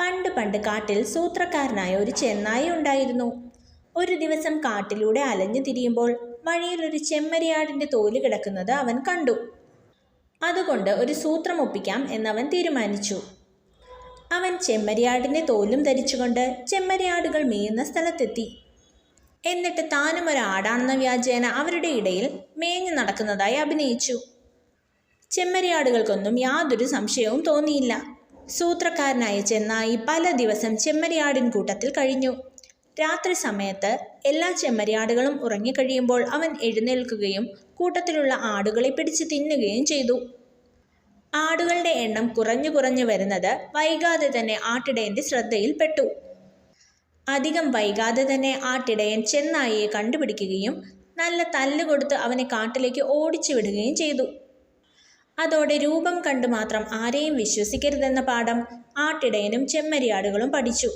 പണ്ട് പണ്ട് കാട്ടിൽ സൂത്രക്കാരനായ ഒരു ചെന്നായി ഉണ്ടായിരുന്നു. ഒരു ദിവസം കാട്ടിലൂടെ അലഞ്ഞു തിരിയുമ്പോൾ വഴിയിൽ ഒരു ചെമ്മരിയാടിന്റെ തോൽ കിടക്കുന്നത് അവൻ കണ്ടു. അതുകൊണ്ട് ഒരു സൂത്രം ഒപ്പിക്കാം എന്നവൻ തീരുമാനിച്ചു. അവൻ ചെമ്മരിയാടിന്റെ തോലും ധരിച്ചുകൊണ്ട് ചെമ്മരിയാടുകൾ മേയുന്ന സ്ഥലത്തെത്തി. എന്നിട്ട് താനും ഒരാടാണെന്ന വ്യാജേന അവരുടെ ഇടയിൽ മേഞ്ഞു നടക്കുന്നതായി അഭിനയിച്ചു. ചെമ്മരിയാടുകൾക്കൊന്നും യാതൊരു സംശയവും തോന്നിയില്ല. സൂത്രക്കാരനായ ചെന്നായി പല ദിവസം ചെമ്മരിയാടിൻ കൂട്ടത്തിൽ കഴിഞ്ഞു. രാത്രി സമയത്ത് എല്ലാ ചെമ്മരിയാടുകളും ഉറങ്ങിക്കഴിയുമ്പോൾ അവൻ എഴുന്നേൽക്കുകയും കൂട്ടത്തിലുള്ള ആടുകളെ പിടിച്ച് തിന്നുകയും ചെയ്തു. ആടുകളുടെ എണ്ണം കുറഞ്ഞു കുറഞ്ഞു വരുന്നത് വൈകാതെ തന്നെ ആട്ടിടയന്റെ ശ്രദ്ധയിൽപ്പെട്ടു അധികം വൈകാതെ തന്നെ ആട്ടിടയൻ ചെന്നായിയെ കണ്ടുപിടിക്കുകയും നല്ല തല്ലുകൊടുത്ത് അവനെ കാട്ടിലേക്ക് ഓടിച്ചു വിടുകയും ചെയ്തു. അതോടെ രൂപം കണ്ടു മാത്രം ആരെയും വിശ്വസിക്കരുതെന്ന പാഠം ആട്ടിടയനും ചെമ്മരിയാടുകളും പഠിച്ചു.